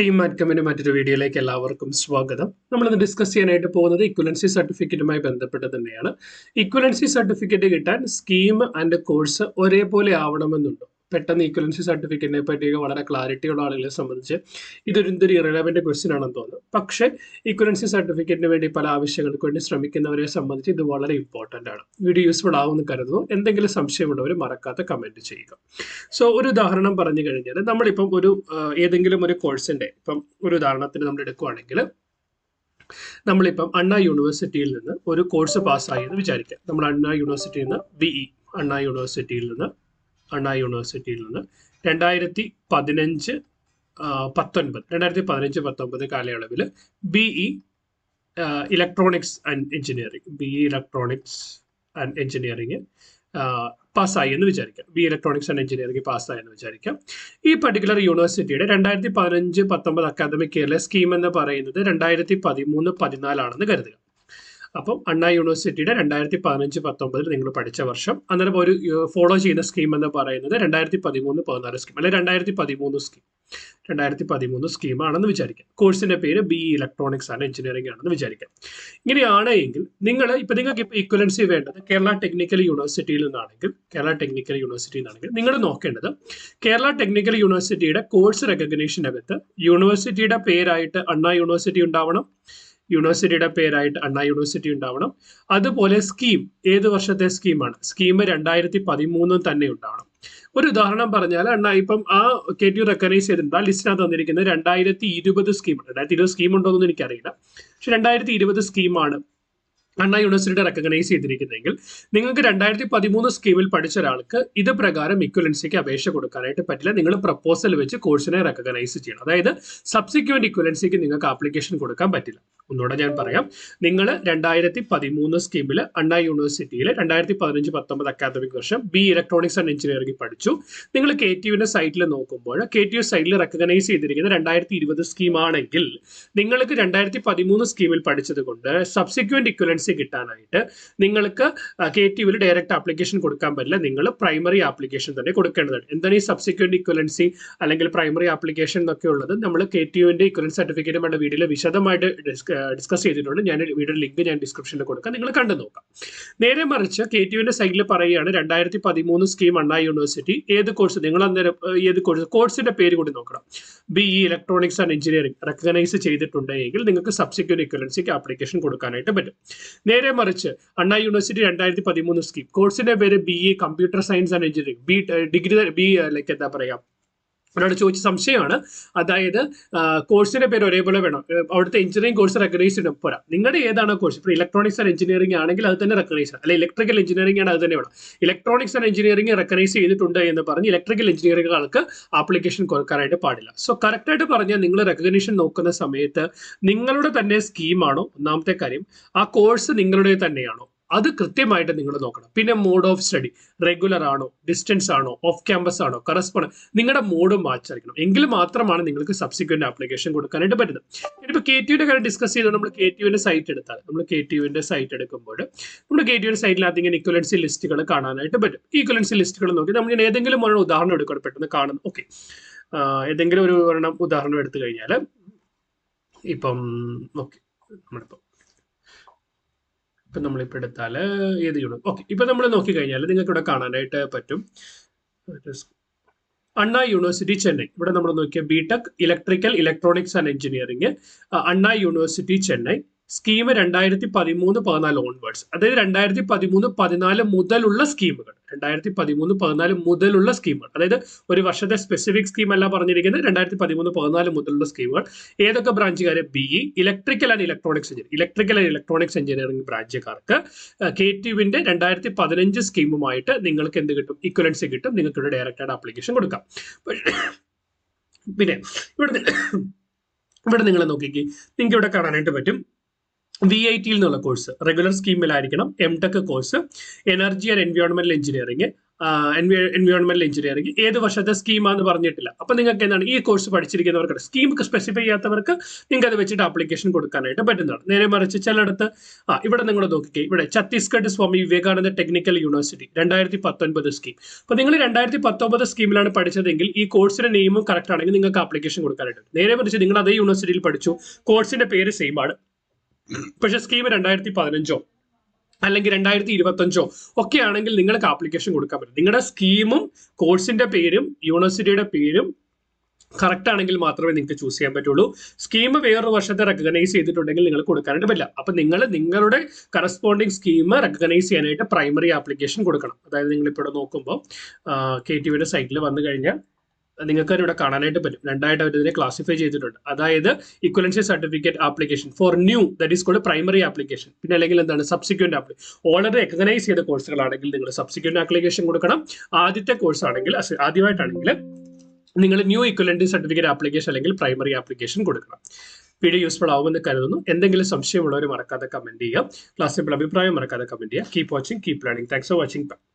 Team മാറ്റ്കമ്മിന്റെ മറ്റൊരു വീഡിയോയിലേക്ക് എല്ലാവർക്കും സ്വാഗതം. നമ്മൾ ഇന്ന് ഡിസ്കസ് ചെയ്യാനായിട്ട് പോകുന്നത് ഇക്വലൻസി സർട്ടിഫിക്കറ്റുമായി ബന്ധപ്പെട്ട് തന്നെയാണ്. ഇക്വലൻസി സർട്ടിഫിക്കറ്റ് കിട്ടാൻ സ്കീം ആൻഡ് കോഴ്സ് ഒരേപോലെ ആവണമെന്നുണ്ടോ? പെട്ടെന്ന് ഈക്വലൻസി സർട്ടിഫിക്കറ്റിനെ പറ്റിയൊക്കെ വളരെ ക്ലാരിറ്റി ഉള്ള ആളുകളെ സംബന്ധിച്ച് ഇതൊരു എന്തൊരു ഇറലവന്റ് ക്വസ്റ്റ്യൻ ആണെന്ന് തോന്നുന്നു. പക്ഷേ ഈക്വലൻസി സർട്ടിഫിക്കറ്റിന് വേണ്ടി പല ആവശ്യങ്ങൾക്ക് വേണ്ടി ശ്രമിക്കുന്നവരെ സംബന്ധിച്ച് ഇത് വളരെ ഇമ്പോർട്ടന്റ് ആണ്. വീഡിയോ യൂസ്ഫുൾ ആവുമെന്ന് കരുതുന്നു. എന്തെങ്കിലും സംശയമുള്ളവർ മറക്കാതെ കമന്റ് ചെയ്യുക. സോ ഒരു ഉദാഹരണം പറഞ്ഞു കഴിഞ്ഞാൽ നമ്മളിപ്പം ഒരു ഏതെങ്കിലും ഒരു കോഴ്സിന്റെ ഇപ്പം ഒരു ഉദാഹരണത്തിന് നമ്മൾ എടുക്കുകയാണെങ്കിൽ നമ്മളിപ്പം അണ്ണാ യൂണിവേഴ്സിറ്റിയിൽ നിന്ന് ഒരു കോഴ്സ് പാസ്സായി എന്ന് വിചാരിക്കാം. നമ്മൾ അണ്ണാ യൂണിവേഴ്സിറ്റിയിൽ നിന്ന് ബിഇ അണ്ണാ യൂണിവേഴ്സിറ്റിയിൽ നിന്ന് അണ്ണാ യൂണിവേഴ്സിറ്റിയിൽ നിന്ന് രണ്ടായിരത്തി പതിനഞ്ച് പത്തൊൻപത് രണ്ടായിരത്തി പതിനഞ്ച് പത്തൊൻപത് കാലയളവിൽ B E electronics and engineering B E electronics and engineering പാസ്സായി എന്ന് വിചാരിക്കാം. ബി ഇലക്ട്രോണിക്സ് ആൻഡ് എഞ്ചിനീയറിംഗ് പാസ്സായി എന്ന് വിചാരിക്കാം. ഈ പർട്ടിക്കുലർ യൂണിവേഴ്സിറ്റിയുടെ രണ്ടായിരത്തി പതിനഞ്ച് പത്തൊമ്പത് അക്കാദമിക് ഇയറിലെ സ്കീം എന്ന് പറയുന്നത് രണ്ടായിരത്തി പതിമൂന്ന് പതിനാലാണെന്ന് കരുതുക. അപ്പം അണ്ണാ യൂണിവേഴ്സിറ്റിയുടെ രണ്ടായിരത്തി പതിനഞ്ച് പത്തൊമ്പതിൽ നിങ്ങൾ പഠിച്ച വർഷം. അന്നേരം ഒരു ഫോളോ ചെയ്യുന്ന സ്കീം എന്ന് പറയുന്നത് രണ്ടായിരത്തി പതിമൂന്ന് പതിനാല് സ്കീം അല്ലെ രണ്ടായിരത്തി പതിമൂന്ന് സ്കീം രണ്ടായിരത്തി പതിമൂന്ന് സ്കീമാണെന്ന് വിചാരിക്കാം. കോഴ്സിന്റെ പേര് ബി ഇലക്ട്രോണിക്സ് ആണ് എഞ്ചിനീയറിംഗ് ആണെന്ന് വിചാരിക്കാം. ഇങ്ങനെയാണ് എങ്കിൽ നിങ്ങൾ ഇപ്പൊ നിങ്ങൾക്ക് ഇപ്പോൾ ഇക്വലൻസി വേണ്ടത് കേരള ടെക്നിക്കൽ യൂണിവേഴ്സിറ്റിയിൽ നിന്നാണെങ്കിൽ കേരള ടെക്നിക്കൽ യൂണിവേഴ്സിറ്റിയിൽ നിന്നാണെങ്കിൽ നിങ്ങൾ നോക്കേണ്ടത് കേരള ടെക്നിക്കൽ യൂണിവേഴ്സിറ്റിയുടെ കോഴ്സ് റെക്കഗ്നേഷനകത്ത് യൂണിവേഴ്സിറ്റിയുടെ പേരായിട്ട് അണ്ണാ യൂണിവേഴ്സിറ്റി ഉണ്ടാവണം. യൂണിവേഴ്സിറ്റിയുടെ പേരായിട്ട് അണ്ണാ യൂണിവേഴ്സിറ്റി ഉണ്ടാവണം. അതുപോലെ സ്കീം ഏത് വർഷത്തെ സ്കീമാണ്? സ്കീം രണ്ടായിരത്തി പതിമൂന്നും തന്നെ ഉണ്ടാവണം. ഒരു ഉദാഹരണം പറഞ്ഞാൽ അണ്ണാ ഇപ്പം ആ കെ ടി റെക്കഗ്നൈസ് ചെയ്തിട്ടുണ്ട്. ആ ലിസ്റ്റിനകത്ത് തന്നിരിക്കുന്നത് രണ്ടായിരത്തി ഇരുപത് സ്കീം രണ്ടായിരത്തി ഇരുപത് സ്കീം ഉണ്ടോ എന്ന് എനിക്കറിയില്ല. പക്ഷെ രണ്ടായിരത്തി ഇരുപത് സ്കീമാണ് അണ്ണാ യൂണിവേഴ്സിറ്റിയുടെ റെക്കഗ്നൈസ് ചെയ്തിരിക്കുന്നതെങ്കിൽ നിങ്ങൾക്ക് രണ്ടായിരത്തി പതിമൂന്ന് സ്കീമിൽ പഠിച്ച ഒരാൾക്ക് ഇത് പ്രകാരം ഇക്വലൻസിക്ക് അപേക്ഷ കൊടുക്കാനായിട്ട് പറ്റില്ല. നിങ്ങൾ പ്രപ്പോസൽ വെച്ച് കോഴ്സിനെ റെക്കഗ്നൈസ് ചെയ്യണം. അതായത് സബ്സിക്വന്റ് ഇക്വലൻസിക്ക് നിങ്ങൾക്ക് ആപ്ലിക്കേഷൻ കൊടുക്കാൻ പറ്റില്ല. ഒന്നുകൂടെ ഞാൻ പറയാം. നിങ്ങൾ രണ്ടായിരത്തി പതിമൂന്ന് സ്കീമിൽ അണ്ണാ യൂണിവേഴ്സിറ്റിയിൽ രണ്ടായിരത്തി പതിനഞ്ച് പത്തൊമ്പത് അക്കാദമിക് വർഷം ബി ഇലക്ട്രോണിക്സ് ആൻഡ് എഞ്ചിനീയറിംഗ് പഠിച്ചു. നിങ്ങൾ കെ ടി യുവിന്റെ സൈറ്റിൽ നോക്കുമ്പോൾ കെ ടി യു സൈറ്റിൽ റെക്കഗ്നൈസ് ചെയ്തിരിക്കുന്ന രണ്ടായിരത്തി ഇരുപത് സ്കീം ആണെങ്കിൽ നിങ്ങൾക്ക് രണ്ടായിരത്തി പതിമൂന്ന് സ്കീമിൽ പഠിച്ചത് കൊണ്ട് സബ്സിക്വന്റ് ഇക്വലൻസി കിട്ടാനായിട്ട് നിങ്ങൾക്ക് കെ ടി യുവിൽ ഡയറക്റ്റ് ആപ്ലിക്കേഷൻ കൊടുക്കാൻ പറ്റില്ല. നിങ്ങൾ പ്രൈമറി ആപ്ലിക്കേഷൻ തന്നെ കൊടുക്കേണ്ടതാണ്. എന്താണ് ഈ സബ്സിക്വന്റ് ഇക്വലൻസി അല്ലെങ്കിൽ പ്രൈമറി ആപ്ലിക്കേഷൻ എന്നൊക്കെ ഉള്ളത്? നമ്മൾ കെ ടി യുവിന്റെ ഇക്വലൻസ് സർട്ടിഫിക്കറ്റുമായിട്ട് വീഡിയോയിൽ വിശദമായിട്ട് ഡിസ്കസ് ചെയ്തിട്ടുണ്ട്. ഞാൻ വീഡിയോ ലിങ്ക് ഞാൻ ഡിസ്ക്രിപ്ഷനിൽ കൊടുക്കാം. നിങ്ങൾ കണ്ടു നോക്കാം. നേരെ മറിച്ച് കെ ടി യുവിന്റെ സൈഡിൽ പറയുകയാണ് രണ്ടായിരത്തി പതിമൂന്ന് സ്കീം അണ്ണാ യൂണിവേഴ്സിറ്റി ഏത് കോഴ്സ് നിങ്ങൾ അന്നേരം ഏത് കോഴ്സ് കോഴ്സിന്റെ പേര് കൂടി നോക്കണം. B E electronics and engineering recognise ചെയ്തിട്ടുണ്ടെങ്കിൽ നിങ്ങൾക്ക് സബ്സിക്യൂർ ഇക്വലൻസിക്ക് ആപ്ലിക്കേഷൻ കൊടുക്കാനായിട്ട് പറ്റും. നേരെ മറിച്ച് അണ്ണാ യൂണിവേഴ്സിറ്റി രണ്ടായിരത്തി പതിമൂന്ന് സ്കീം കോഴ്സിന്റെ പേര് B E computer science and engineering B degree B like എന്താ പറയാ? ഒരാൾ ചോദിച്ച സംശയമാണ്. അതായത് കോഴ്സിന്റെ പേര് ഒരേപോലെ വേണം. അവിടുത്തെ എഞ്ചിനീയറിംഗ് കോഴ്സ് റെക്കഗ്നൈസ് ചെയ്യണം. പോരാ. നിങ്ങളുടെ ഏതാണ് കോഴ്സ് ഇപ്പോൾ ഇലക്ട്രോണിക്സ് ആൻഡ് എഞ്ചിനീയറിംഗ് ആണെങ്കിൽ അത് തന്നെ റെക്കഗ്നൈസ് അല്ലെ ഇലക്ട്രിക്കൽ എഞ്ചിനീയറിംഗ് ആണ് അത് തന്നെ വേണം. ഇലക്ട്രോണിക്സ് ആൻഡ് എഞ്ചിനീയറിംഗ് റെക്കഗ്നൈസ് ചെയ്തിട്ടുണ്ട് എന്ന് പറഞ്ഞ് ഇലക്ട്രിക്കൽ എഞ്ചിനീയറിംഗ് ആൾക്ക് ആപ്ലിക്കേഷൻ കൊടുക്കാനായിട്ട് പാടില്ല. സോ കറക്റ്റായിട്ട് പറഞ്ഞാൽ നിങ്ങൾ റെക്കഗ്നേഷൻ നോക്കുന്ന സമയത്ത് നിങ്ങളുടെ തന്നെ സ്കീമാണോ ഒന്നാമത്തെ കാര്യം ആ കോഴ്സ് നിങ്ങളുടെ തന്നെയാണോ? അത് കൃത്യമായിട്ട് നിങ്ങൾ നോക്കണം. പിന്നെ മോഡ് ഓഫ് സ്റ്റഡി റെഗുലർ ആണോ ഡിസ്റ്റൻസ് ആണോ ഓഫ് ക്യാമ്പസ് ആണോ കറസ്പോണ്ട് നിങ്ങളുടെ മോഡും മാച്ചായിരിക്കണം എങ്കിൽ മാത്രമാണ് നിങ്ങൾക്ക് സബ്സിക്വന്റ് ആപ്ലിക്കേഷൻ കൊടുക്കാനായിട്ട് പറ്റുന്നത്. ഇനിയിപ്പോൾ കെ ടിയുടെ കാര്യം ഡിസ്കസ് ചെയ്ത് നമ്മൾ കെ ടിയുവിന്റെ സൈറ്റ് എടുത്താൽ നമ്മൾ കെ ടിയുവിന്റെ സൈറ്റ് എടുക്കുമ്പോൾ നമ്മൾ കെ ടിയുടെ സൈറ്റിൽ ഇങ്ങനെ ഇക്വലൻസി ലിസ്റ്റുകൾ കാണാനായിട്ട് പറ്റും. ഈക്വലൻസി ലിസ്റ്റുകൾ നോക്കി നമ്മൾ ഏതെങ്കിലും ഒരു ഉദാഹരണം എടുക്കണം. പെട്ടെന്ന് കാണുന്നു ഓക്കെ ഏതെങ്കിലും ഒരു ഉദാഹരണം എടുത്തു കഴിഞ്ഞാൽ ഇപ്പം ഓക്കെ നമ്മളിപ്പം ഇപ്പം നമ്മളിപ്പോൾ എടുത്താൽ ഏത് യൂണിറ്റ് ഓക്കെ ഇപ്പം നമ്മൾ നോക്കിക്കഴിഞ്ഞാൽ നിങ്ങൾക്ക് ഇവിടെ കാണാനായിട്ട് പറ്റും. അണ്ണാ യൂണിവേഴ്സിറ്റി ചെന്നൈ ഇവിടെ നമ്മൾ നോക്കിയ B tech electrical electronics and engineering Anna university Chennai scheme രണ്ടായിരത്തി പതിമൂന്ന് പതിനാല് ഓൺവേർഡ്സ് അതായത് രണ്ടായിരത്തി പതിമൂന്ന് പതിനാല് മുതലുള്ള സ്കീമുകൾ. രണ്ടായിരത്തി പതിമൂന്ന് പതിനാല് മുതലുള്ള സ്കീമുകൾ. അതായത് ഒരു വർഷത്തെ സ്പെസിഫിക് സ്കീം അല്ല പറഞ്ഞിരിക്കുന്നത്. രണ്ടായിരത്തി പതിമൂന്ന് പതിനാല് മുതലുള്ള സ്കീമുകൾ. ഏതൊക്കെ ബ്രാഞ്ചുകാർ B E electrical and electronics engineer electrical and electronics engineering ബ്രാഞ്ചുകാർക്ക് K T യുവിന്റെ രണ്ടായിരത്തി പതിനഞ്ച് സ്കീമുമായിട്ട് നിങ്ങൾക്ക് എന്ത് കിട്ടും? ഇക്വലൻസി കിട്ടും. നിങ്ങൾക്ക് ഇവിടെ ഡയറക്റ്റ് ആയിട്ട് ആപ്ലിക്കേഷൻ കൊടുക്കാം. പിന്നെ ഇവിടെ ഇവിടെ നിങ്ങൾ നോക്കിക്കേ. നിങ്ങൾക്ക് ഇവിടെ കാണാനായിട്ട് പറ്റും. വി ഐ ടിയിൽ നിന്നുള്ള course regular സ്കീമിലായിരിക്കണം M tech course energy and എൻവയോൺമെന്റൽ engineering എൻവയോൺമെന്റൽ engineering ഏത് വർഷത്തെ സ്കീമാന്ന് പറഞ്ഞിട്ടില്ല. അപ്പൊ നിങ്ങൾക്ക് എന്താണ്? ഈ കോഴ്സ് പഠിച്ചിരിക്കുന്നവർക്ക് സ്കീം സ്പെസിഫൈ ചെയ്യാത്തവർക്ക് നിങ്ങൾക്ക് അത് വെച്ചിട്ട് ആപ്ലിക്കേഷൻ കൊടുക്കാനായിട്ട് പറ്റുന്നതാണ്. നേരെ മറിച്ച് ചിലയിടത്ത് ആ ഇവിടെ നിങ്ങൾ നോക്കിക്കേ. ഇവിടെ ഛത്തീസ്ഗഡ് സ്വാമി വിവേകാനന്ദ ടെക്നിക്കൽ യൂണിവേഴ്സിറ്റി രണ്ടായിരത്തി പത്തൊൻപത് സ്കീം അപ്പൊ നിങ്ങൾ രണ്ടായിരത്തി പത്തൊമ്പത് സ്കീമിലാണ് പഠിച്ചതെങ്കിൽ ഈ കോഴ്സിന്റെ നെയിമും കറക്റ്റ് ആണെങ്കിൽ നിങ്ങൾക്ക് ആപ്ലിക്കേഷൻ കൊടുക്കാനായിട്ട് നേരെ മറിച്ച് നിങ്ങൾ അതേ യൂണിവേഴ്സിറ്റിയിൽ പഠിച്ചു. കോഴ്സിന്റെ പേര് സെയിം ആണ്. പക്ഷെ സ്കീം രണ്ടായിരത്തി പതിനഞ്ചോ അല്ലെങ്കിൽ രണ്ടായിരത്തി ഇരുപത്തഞ്ചോ ഒക്കെ ആണെങ്കിൽ നിങ്ങൾക്ക് ആപ്ലിക്കേഷൻ കൊടുക്കാൻ പറ്റും. നിങ്ങളുടെ സ്കീമും കോഴ്സിന്റെ പേരും യൂണിവേഴ്സിറ്റിയുടെ പേരും കറക്റ്റ് ആണെങ്കിൽ മാത്രമേ നിങ്ങൾക്ക് ചൂസ് ചെയ്യാൻ പറ്റുള്ളൂ. സ്കീം വേറൊരു വർഷത്തെ റെക്കഗ്നൈസ് ചെയ്തിട്ടുണ്ടെങ്കിൽ നിങ്ങൾ കൊടുക്കാനായിട്ട് പറ്റില്ല. അപ്പൊ നിങ്ങൾ നിങ്ങളുടെ കറസ്പോണ്ടിങ് സ്കീം റെക്കഗ്നൈസ് ചെയ്യാനായിട്ട് പ്രൈമറി ആപ്ലിക്കേഷൻ കൊടുക്കണം. അതായത് നിങ്ങൾ ഇപ്പോൾ നോക്കുമ്പോൾ കെ ടി വിയുടെ സൈറ്റിൽ വന്നു കഴിഞ്ഞാൽ നിങ്ങൾക്ക് ഇവിടെ കാണാനായിട്ട് പറ്റും. രണ്ടായിട്ട് അവർ ഇതിനെ ക്ലാസിഫൈ ചെയ്തിട്ടുണ്ട്. അതായത് equivalency certificate application for new that is called primary application പിന്നെ അല്ലെങ്കിൽ എന്താണ്? സബ്സിക്വന്റ് ആപ്ലിക്കേഷൻ ഓൾറെഡി റെക്കഗ്നൈസ് ചെയ്ത കോഴ്സുകളാണെങ്കിൽ നിങ്ങൾ സബ്സിക്വന്റ് ആപ്ലിക്കേഷൻ കൊടുക്കണം. ആദ്യത്തെ കോഴ്സ് ആണെങ്കിൽ ആദ്യമായിട്ടാണെങ്കിൽ നിങ്ങൾ ന്യൂ ഇക്വലന്റി സർട്ടിഫിക്കറ്റ് ആപ്ലിക്കേഷൻ അല്ലെങ്കിൽ പ്രൈമറി ആപ്ലിക്കേഷൻ കൊടുക്കണം. വീഡിയോ യൂസ്ഫുൾ ആവുമെന്ന് കരുതുന്നു. എന്തെങ്കിലും സംശയമുള്ളവർ മറക്കാതെ കമന്റ് ചെയ്യുക. ക്ലാസ്സിൽ അഭിപ്രായം മറക്കാതെ കമന്റ് ചെയ്യുക. Keep watching keep learning thanks for watching